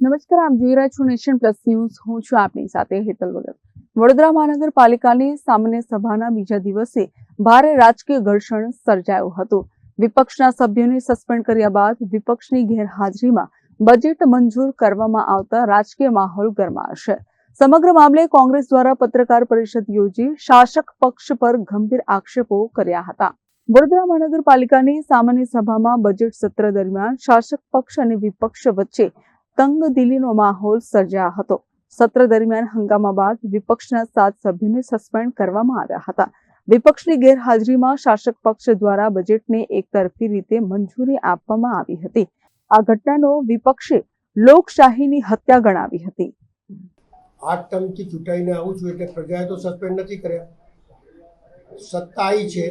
નમસ્કાર, આપ જોઈ રહ્યા છો નેશન પ્લસ ન્યૂઝ. હું છું આપની સાથે હેતલ વગર. વડોદરા મહાનગરપાલિકાની સામાન્ય સભાના બીજા દિવસે ભારે રાજકીય ઘર્ષણ સર્જાયું હતું. વિપક્ષના સભ્યોને સસ્પેન્ડ કર્યા બાદ વિપક્ષની ગેરહાજરીમાં બજેટ મંજૂર કરવામાં આવતા રાજકીય માહોલ ગરમાશે. સમગ્ર મામલે કોંગ્રેસ દ્વારા પત્રકાર પરિષદ યોજી શાસક પક્ષ પર ગંભીર આક્ષેપો કર્યા હતા. વડોદરા મહાનગરપાલિકાની સામાન્ય સભામાં બજેટ સત્ર દરમિયાન શાસક પક્ષ અને વિપક્ષ વચ્ચે તંગદિલીનો માહોલ સર્જાયો હતો. સત્ર દરમિયાન હંગામા બાદ વિપક્ષના સાત સભ્યોને સસ્પેન્ડ કરવામાં આવ્યા હતા. વિપક્ષની ગેરહાજરીમાં શાસક પક્ષ દ્વારા બજેટને એકતરફી રીતે મંજૂરી આપવામાં આવી હતી. આ ઘટનાનો વિપક્ષે લોકશાહીની હત્યા ગણાવી હતી. આઠ ટર્મથી ચૂંટાઈને આવું છું એટલે પ્રજાએ તો સસ્પેન્ડ નથી કર્યા. સત્તા આવી છે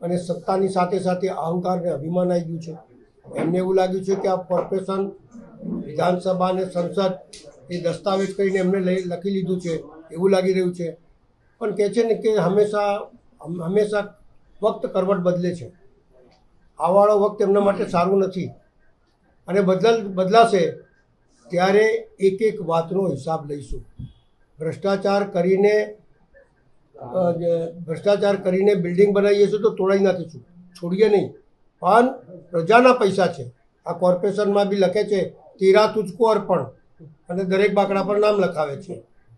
અને સત્તાની સાથે સાથે અહંકાર અને અભિમાન આવી ગયું છે. એમને એવું લાગ્યું છે કે આ કોર્પોરેશન વિધાનસભા અને સંસદ એ દસ્તાવેજ કરીને એમને લઈ લખી લીધું છે, એવું લાગી રહ્યું છે. પણ કહે છે ને કે હંમેશા હંમેશા વક્ત કરવટ બદલે છે. આવાળો વખત એમના માટે સારું નથી. અને બદલ, બદલાશે ત્યારે એક એક વાતનો હિસાબ લઈશું. ભ્રષ્ટાચાર કરીને ભ્રષ્ટાચાર કરીને બિલ્ડિંગ બનાવીએ છીએ તો તોડાઈ નાખીશું છોડીએ નહીં. પણ પ્રજાના પૈસા છે. આ કોર્પોરેશનમાં બી લખે છે તેરા તુચકો અર્પણ. અને દરેક બાકડા પર નામ લખાવે છે.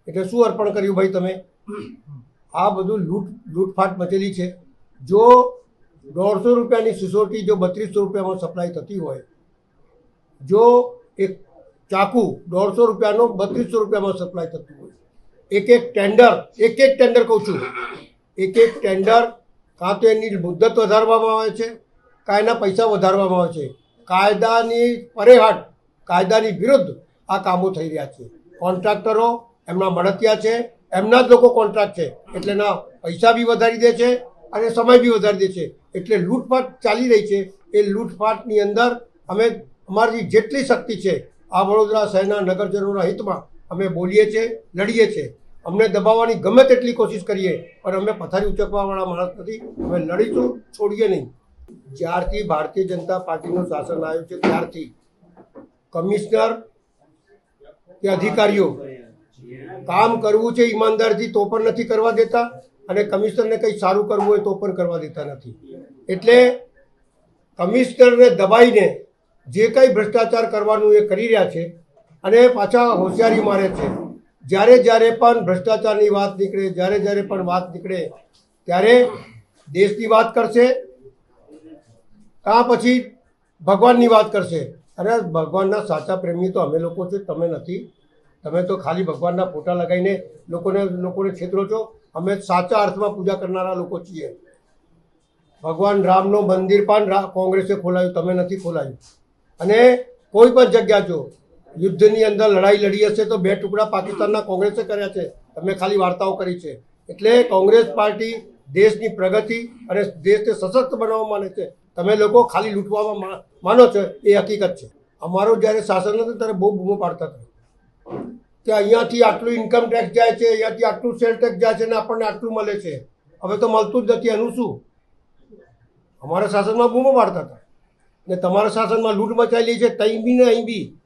એટલે શું અર્પણ કર્યું ભાઈ તમે? આ બધું લૂંટ, લૂંટફાટ મચેલી છે. જો દોઢસો રૂપિયાની સિસોટી, જો બત્રીસો રૂપિયામાં સપ્લાય થતી હોય, જો એક ચાકુ દોઢસો રૂપિયાનો, બત્રીસો રૂપિયામાં સપ્લાય થતું હોય, એક એક ટેન્ડર, એક એક ટેન્ડર કહું છું, એક એક ટેન્ડર કાં તો એની મુદ્દત વધારવામાં આવે છે કાં એના પૈસા વધારવામાં આવે છે. કાયદાની પરેહટ કાયદાની વિરુદ્ધ આ કામો થઈ રહ્યા છે. કોન્ટ્રાક્ટરો એમના મળતિયા છે, એમના જ લોકો કોન્ટ્રાક્ટ છે. એટલે એના પૈસા બી વધારી દે છે અને સમય બી વધારી દે છે. એટલે લૂંટફાટ ચાલી રહી છે. એ લૂંટફાટની અંદર અમે અમારી જેટલી શક્તિ છે, આ વડોદરા શહેરના નગરજનોના હિતમાં અમે બોલીએ છીએ, લડીએ છીએ. અમને દબાવવાની ગમે તેટલી કોશિશ કરીએ, પણ અમે પથારી ઉચકવાવાળા માણસ નથી. અમે લડીશું, છોડીએ નહીં. જ્યારથી ભારતીય જનતા પાર્ટીનું શાસન આવ્યું છે ત્યારથી કમિશનર કે અધિકારીઓ કામ કરવું છે ઈમાનદારથી તો પણ નથી કરવા દેતા અને કમિશનરને કંઈ સારું કરવું હોય તો પણ કરવા દેતા નથી. એટલે કમિશનરને દબાઈને જે કંઈ ભ્રષ્ટાચાર કરવાનું એ કરી રહ્યા છે અને પાછા હોશિયારી મારે છે. જ્યારે જ્યારે પણ ભ્રષ્ટાચારની વાત નીકળે, જ્યારે જ્યારે પણ વાત નીકળે, ત્યારે દેશની વાત કરશે, કાં પછી ભગવાનની વાત કરશે. અરે ભગવાનના સાચા પ્રેમી તો અમે લોકો છે, તમે નથી. તમે તો ખાલી ભગવાનના ફોટા લગાવીને લોકોને લોકોને છેતરો છો. અમે સાચા અર્થમાં પૂજા કરનારા લોકો છીએ. ભગવાન રામનું મંદિર પણ કોંગ્રેસે ખોલાયું, તમે નથી ખોલાયું. અને કોઈ પણ જગ્યા જો યુદ્ધની અંદર લડાઈ લડી હશે તો બે ટુકડા પાકિસ્તાનના કોંગ્રેસે કર્યા છે. તમે ખાલી વાર્તાઓ કરી છે. એટલે કોંગ્રેસ પાર્ટી દેશની પ્રગતિ અને દેશને સશક્ત બનાવવા માને છે. તમે લોકો ખાલી લૂંટવામાં માનો છો, એ હકીકત છે. અમારો જ્યારે શાસન હતું ત્યારે બહુ બૂમો પાડતા હતા. કે અહીંયાથી આટલું ઇન્કમ ટેક્સ જાય છે, અહીંયાથી આટલું સેલ ટેક્સ જાય છે ને આપણને આટલું મળે છે. હવે તો મળતું જ નથી, એનું શું? અમારા શાસનમાં બૂમો પાડતા હતા. ને તમારા શાસનમાં લૂંટ મચાયેલી છે, તઈ બી ને અહીં બી.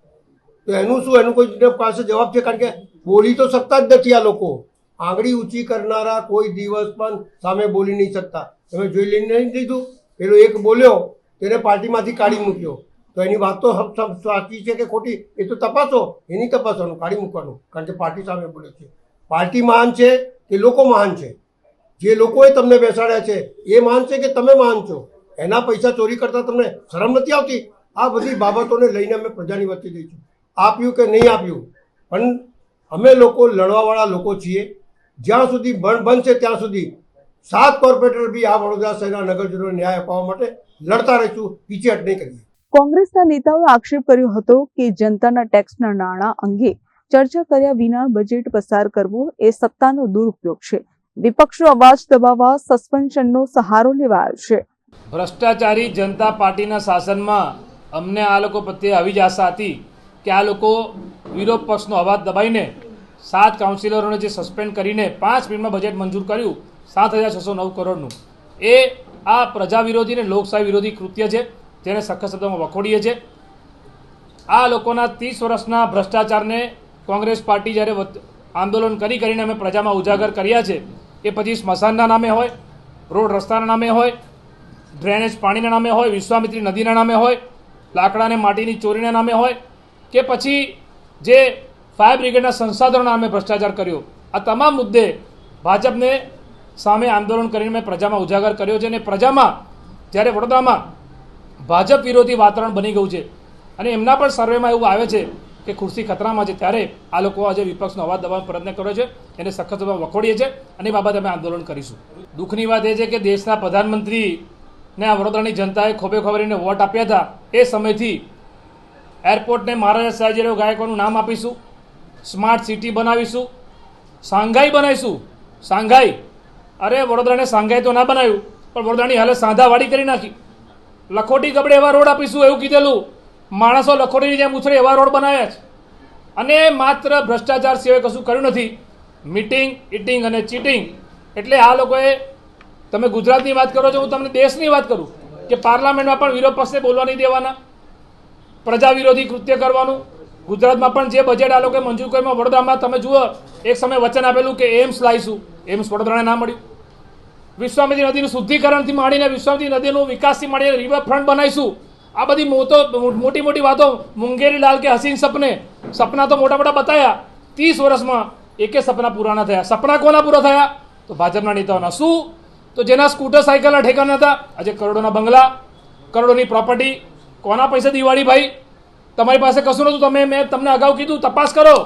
તો એનું શું? એનું કોઈ પાસે જવાબ છે? કારણ કે બોલી તો શકતા જ નથી આ લોકો. આંગળી ઊંચી કરનારા કોઈ દિવસ પણ સામે બોલી નહીં શકતા. તમે જોઈ લઈને નહીં લીધું પેલો એક બોલ્યો, તેને પાર્ટીમાંથી કાઢી મૂક્યો. તો એની વાત તો સાચી છે કે ખોટી? એ તો તપાસો. એની તપાસવાનું, કાઢી મૂકવાનું. કારણ કે પાર્ટી સામે બોલે છે. પાર્ટી મહાન છે કે લોકો મહાન છે? જે લોકોએ તમને બેસાડ્યા છે, એ મહાન છે કે તમે મહાન છો? એના પૈસા ચોરી કરતા તમને શરમ નથી આવતી? આ બધી બાબતોને લઈને અમે પ્રજાની વચ્ચે જઈશું. આપ્યું કે નહીં આપ્યું? પણ અમે લોકો લડવાવાળા લોકો છીએ. જ્યાં સુધી બન બનશે ત્યાં સુધી સાત કોર્પોરેટર બી આ વડોદરા શહેરના નગરજનોને ન્યાય અપાવવા માટે લડતા રહીશું પીછેહટ નહીં કરીએ. કોંગ્રેસના નેતાઓએ આક્ષેપ કર્યો હતો કે જનતાના ટેક્સના નાણાં અંગે ચર્ચા કર્યા વિના બજેટ પસાર કરવું એ સત્તાનો દુરુપયોગ છે. વિપક્ષનો અવાજ દબાવવા સસ્પેન્શનનો સહારો લેવાયો છે. ભ્રષ્ટાચારી જનતા પાર્ટીના શાસનમાં અમને આ લોકો પ્રત્યે આવી જ આશા હતી કે આ લોકો વિરોધ પક્ષનો અવાજ દબાઈને સાત કાઉન્સિલરોને જે સસ્પેન્ડ કરીને પાંચ મિનિટમાં બજેટ મંજૂર કર્યું, સાત હજાર છસો નવ કરોડનું. એ આ પ્રજા વિરોધી અને લોકશાહી વિરોધી કૃત્ય છે, જેને સખત શબ્દોમાં વખોડીએ છે. આ લોકોના ત્રીસ વર્ષના ભ્રષ્ટાચારને કોંગ્રેસ પાર્ટી જ્યારે આંદોલન કરી કરીને અમે પ્રજામાં ઉજાગર કર્યા છે, એ પછી સ્મશાનના નામે હોય, રોડ રસ્તાના નામે હોય, ડ્રેનેજ પાણીના નામે હોય, વિશ્વામિત્રી નદીના નામે હોય લાકડા અને માટીની ચોરીના નામે હોય, કે પછી જે ફાયર બ્રિગેડના સંસાધનોના અમે ભ્રષ્ટાચાર કર્યો. આ તમામ મુદ્દે ભાજપને સામે આંદોલન કરીને મેં પ્રજામાં ઉજાગર કર્યો છે અને પ્રજામાં, જ્યારે વડોદરામાં ભાજપ વિરોધી વાતાવરણ બની ગયું છે અને એમના પણ સર્વેમાં એવું આવે છે કે ખુરશી ખતરામાં છે, ત્યારે આ લોકો આજે વિપક્ષનો અવાજ દબાવવાનો પ્રયત્ન કર્યો છે, એને સખત વખોડીએ છે અને એ બાબતે અમે આંદોલન કરીશું. દુઃખની વાત એ છે કે દેશના પ્રધાનમંત્રીને આ વડોદરાની જનતાએ ખોબે ખોબરીને વોટ આપ્યા હતા, એ સમયથી એરપોર્ટને મહારાજા સયાજીરાવ ગાયકવાડનું નામ આપીશું. સ્માર્ટ સિટી બનાવીશું. શાંઘાઈ બનાવીશું. શાંઘાઈ અરે વડોદરાને શાંઘાઈ તો ના બનાવ્યું, પણ વડોદરાની હાલત સાંધાવાળી કરી નાખી. લખોટી કપડે એવા રોડ આપીશું એવું કીધેલું. માણસો લખોટીની જેમ ઉછળે એવા રોડ બનાવ્યા છે. અને માત્ર ભ્રષ્ટાચાર સિવાય કશું કર્યું નથી. મીટિંગ, ઇટિંગ અને ચીટિંગ. એટલે આ લોકોએ, તમે ગુજરાતની વાત કરો છો, હું તમને દેશની વાત કરું, કે પાર્લામેન્ટમાં પણ વિરોધ પક્ષે બોલવા નહીં દેવાના. પ્રજા વિરોધી કૃત્ય કરવાનું ગુજરાતમાં પણ જે બજેટ આ લોકોએ મંજૂર કર્યું વડોદરામાં તમે જુઓ, એક સમય વચન આપેલું કે એમ્સ લાવીશું. એમ્સ વડોદરાને ના મળ્યું. વિશ્વામિત્રી નદીનું શુદ્ધિકરણથી માંડીને વિશ્વામિત્રી નદીનું વિકાસથી માંડીને રિવરફ્રન્ટ બનાવીશું. આ બધી મોટો, મોટી મોટી વાતો મુંગેરી લાલ કે હસીન સપને, સપના તો મોટા મોટા બતાવ્યા ત્રીસ વર્ષમાં એકે સપના પૂરા ના થયા. સપના કોના પૂરા થયા? તો ભાજપના નેતાઓના. શું? તો જેના સ્કૂટર સાયકલના ઠેકાના હતા? આજે કરોડોના બંગલા, કરોડોની પ્રોપર્ટી કોના પૈસે દિવાળી ભાઈ? તમારી પાસે કશું નહોતું. તમે મેં તમને અગાઉ કીધું, તપાસ કરો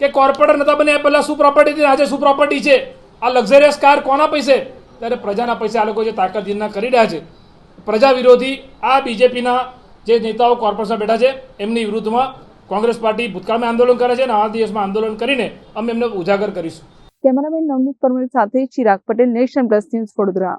કે કોર્પોરેટર નતા એ પહેલાં શું પ્રોપર્ટી હતી આજે શું પ્રોપર્ટી છે? આ લક્ઝરિયસ કાર કોના પૈસે? ત્યારે પ્રજાના પૈસે આ લોકો જે તાકતજીના કરી રહ્યા છે. પ્રજા વિરોધી આ બીજેપીના જે નેતાઓ કોર્પોરેશન બેઠા છે, એમની વિરુદ્ધમાં કોંગ્રેસ પાર્ટી ભૂતકાળમાં આંદોલન કરે છે અને આ દિવસમાં આંદોલન કરીને અમે એમને ઉજાગર કરીશું. કેમેરામેન નવનીત પરમેલ સાથે Chirag Patel Nation Plus News Vadodara.